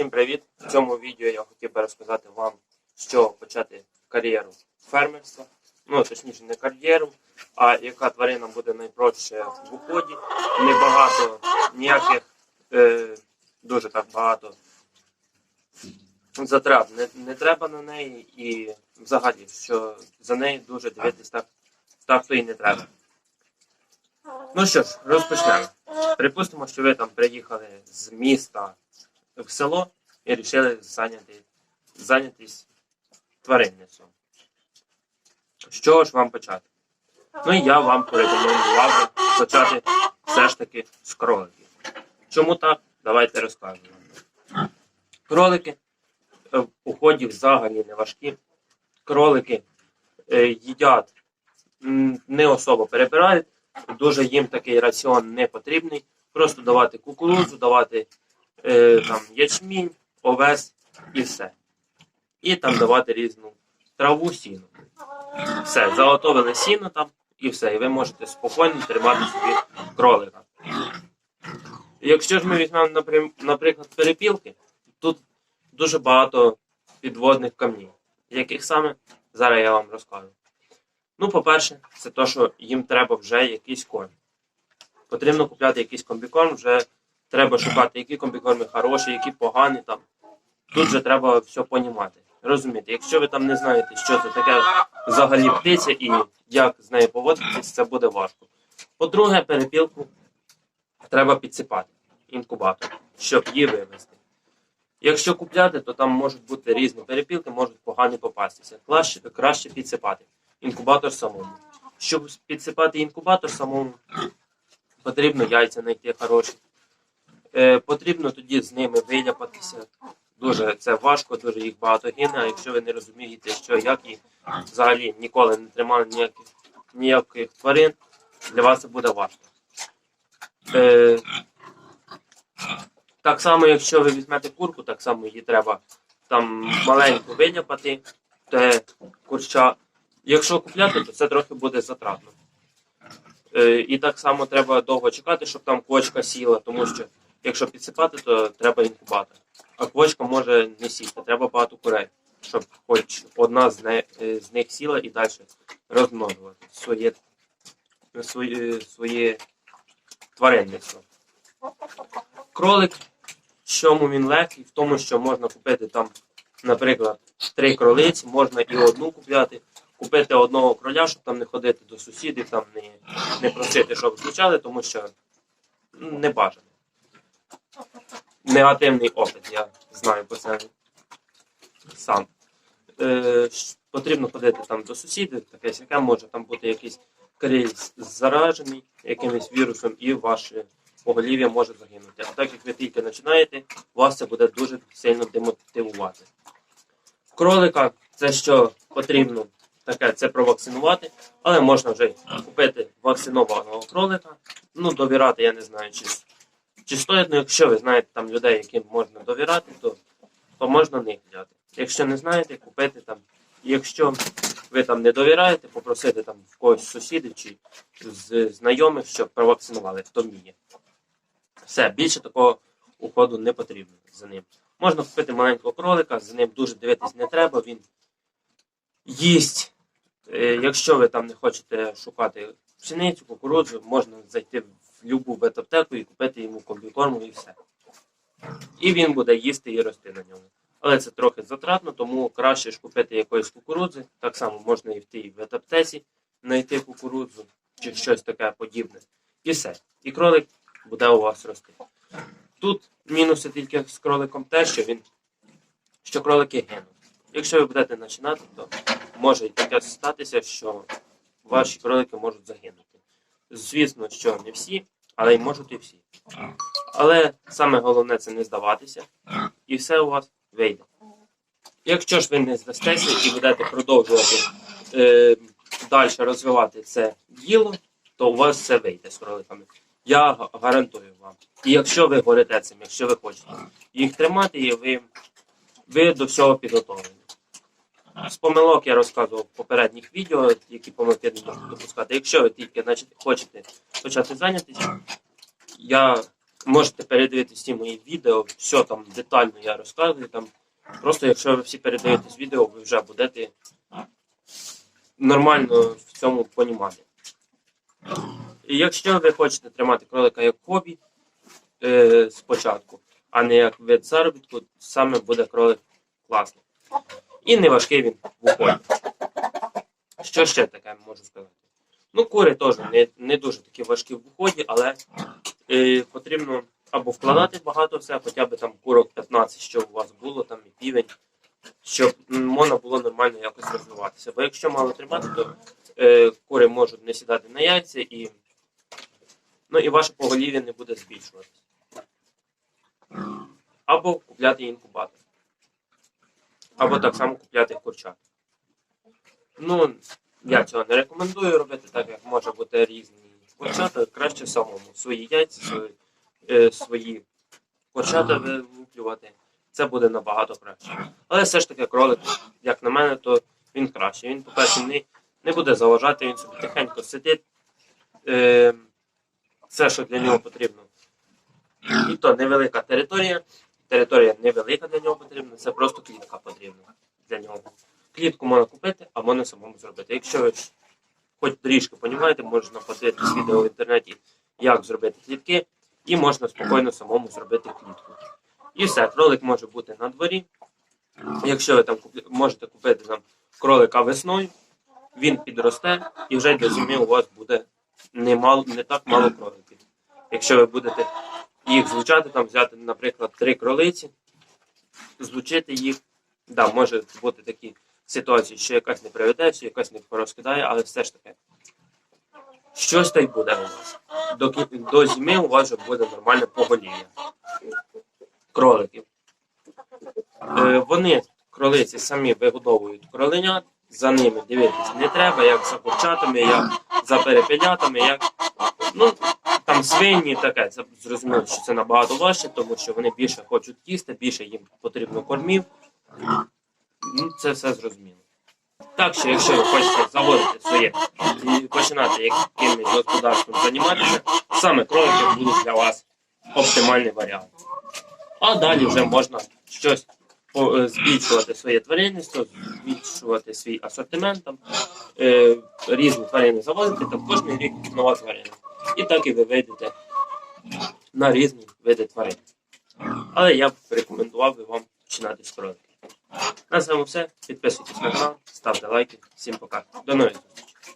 Всім привіт! В цьому відео я хотів би розказати вам, з що почати кар'єру фермерства. Ну, точніше, не кар'єру, а яка тварина буде найпроще в уході. Небагато ніяких, е, дуже так багато затрат не, не треба на неї і взагалі, що за неї дуже дивитись так, так то і не треба. Ну що ж, розпочнемо. Припустимо, що ви там приїхали з міста в село і вирішили зайняти, зайнятись тваринництвом. З чого ж вам почати? Ну і я вам порекомендував почати все ж таки з кроликів. Чому так? Давайте розкажемо. Кролики е, в уході взагалі не важкі. Кролики е, їдять, не особо перебирають, дуже їм такий раціон не потрібний. Просто давати кукурудзу, давати е, там, ячмінь, овес і все. І там давати різну траву, сіно. Все, заготовили сіно там і все. І ви можете спокійно тримати собі кролика. Якщо ж ми візьмемо, наприклад, перепілки, тут дуже багато підводних камнів. Яких саме зараз я вам розкажу. Ну, по-перше, це те, що їм треба вже якийсь корм. Потрібно купляти якийсь комбікорм, вже треба шукати, які комбікорми хороші, які погані там. Тут вже треба все понімати. Розумієте, якщо ви там не знаєте, що це таке взагалі птиця і як з нею поводитись, це буде важко. По-друге, перепілку треба підсипати інкубатор, щоб її вивезти. Якщо купляти, то там можуть бути різні перепілки, можуть погані попастися. Краще, краще підсипати інкубатор самому. Щоб підсипати інкубатор самому, потрібно яйця знайти хороші. Е, потрібно тоді з ними виляпатися. Дуже це важко, дуже їх багато гине. А якщо ви не розумієте, що як і взагалі ніколи не тримали ніяких, ніяких тварин, для вас це буде важко. Е, так само, якщо ви візьмете курку, так само її треба там маленько виляпати, те курча. Якщо купляти, то це трохи буде затратно. Е, і так само треба довго чекати, щоб там квочка сіла, тому що якщо підсипати, то треба інкубатор. А квочка може не сісти, треба багато курей, щоб хоч одна з, не, е, з них сіла і далі розмножувати своє, своє, своє тваринництво. Кролик, чому він легкий, в тому, що можна купити там, наприклад, три кролиці, можна і одну купляти, купити одного кроля, щоб там не ходити до сусідів, там не, не просити, щоб звучали, тому що не бажано. Негативний опит, я знаю по це сам. Е, потрібно ходити там до сусідів, таке сяке, може там бути якийсь криль заражений якимось вірусом, і ваше поголів'я може загинути. А так як ви тільки починаєте, вас це буде дуже сильно демотивувати. Кролика це що потрібно таке, це провакцинувати, але можна вже купити вакцинованого кролика. Ну, довіряти, я не знаю, чи, чи стоїть, ну якщо ви знаєте там людей, яким можна довіряти, то, то можна них взяти. Якщо не знаєте, купити там. Якщо ви там не довіряєте, попросити там в когось сусідів чи з знайомих, щоб провакцинували, хто вміє. Все, більше такого уходу не потрібно за ним. Можна купити маленького кролика, за ним дуже дивитись не треба, він їсть. Е, Якщо ви там не хочете шукати пшеницю, кукурудзу, можна зайти любу ветаптеку і купити йому комбікорму і все. І він буде їсти і рости на ньому. Але це трохи затратно, тому краще ж купити якоїсь кукурудзи. Так само можна і в тій ветаптеці знайти кукурудзу чи щось таке подібне. І все. І кролик буде у вас рости. Тут мінуси тільки з кроликом те, що він що кролики гинуть. Якщо ви будете починати, то може і таке статися, що ваші кролики можуть загинути. Звісно, що не всі, але й можуть і всі. Але саме головне це не здаватися, і все у вас вийде. Якщо ж ви не здастеся і будете продовжувати е, далі розвивати це діло, то у вас все вийде з кроликами. Я гарантую вам. І якщо ви горите цим, якщо ви хочете їх тримати, і ви, ви до всього підготовлені. З помилок я розказував в попередніх відео, які помилки не можна допускати. Якщо ви тільки значить, хочете почати зайнятися, я можете передивитись всі мої відео, все там детально я розказую. Там. Просто якщо ви всі передивитесь відео, ви вже будете нормально в цьому понімати. І якщо ви хочете тримати кролика як хобі е, спочатку, а не як вид заробітку, саме буде кролик класний. І не важкий він в уході. Що ще таке можу сказати? Ну, кури теж не, не дуже такі важкі в уході, але е, потрібно або вкладати багато все, хоча б там курок 15, що у вас було, там і півень, щоб можна було нормально якось розвиватися. Бо якщо мало тримати, то е, кури можуть не сідати на яйця і, ну, і ваше поголів'я не буде збільшуватися. Або купляти інкубатор. Або так само купляти курчат. Ну, я цього не рекомендую робити, так як може бути різні курчата. Краще самому свої яйця, свої, е, свої курчата вилуплювати. Це буде набагато краще. Але все ж таки кролик, як на мене, то він краще. Він, по-перше, не, не буде заважати, він собі тихенько сидить. Е, все, що для нього потрібно. І то невелика територія. Територія невелика для нього потрібна, це просто клітка потрібна для нього. Клітку можна купити, а можна самому зробити. Якщо ви хоч трішки розумієте, можна подивитися відео в інтернеті, як зробити клітки, і можна спокійно самому зробити клітку. І все, кролик може бути на дворі. Якщо ви там можете купити там кролика весною, він підросте і вже до зими у вас буде не, мало, не так мало кроликів. Якщо ви будете їх злучати, там взяти, наприклад, три кролиці, злучити їх, да, може бути такі ситуації, що якась не приведе, що якась не порозкидає, але все ж таки. Щось та й буде у вас. До, до зими у вас вже буде нормальне поголів'я. Кроликів. Е, вони, кролиці, самі вигодовують кроленят, за ними дивитися не треба, як за курчатами, як за перепелятами, як. Ну, свині таке, це зрозуміло, що це набагато важче, тому що вони більше хочуть їсти, більше їм потрібно кормів. Ну, це все зрозуміло. Так що, якщо ви хочете заводити своє і починати якимось господарством займатися, саме кролики будуть для вас оптимальний варіант. А далі вже можна щось е, збільшувати своє тваринництво, збільшувати свій асортимент, там, е, різні тварини заводити, там кожен рік нова тварина. І так і ви вийдете на різні види тварин. Але я б рекомендував би вам починати з кроликів. На цьому все. Підписуйтесь на канал, ставте лайки. Всім пока. До нових зустрічей.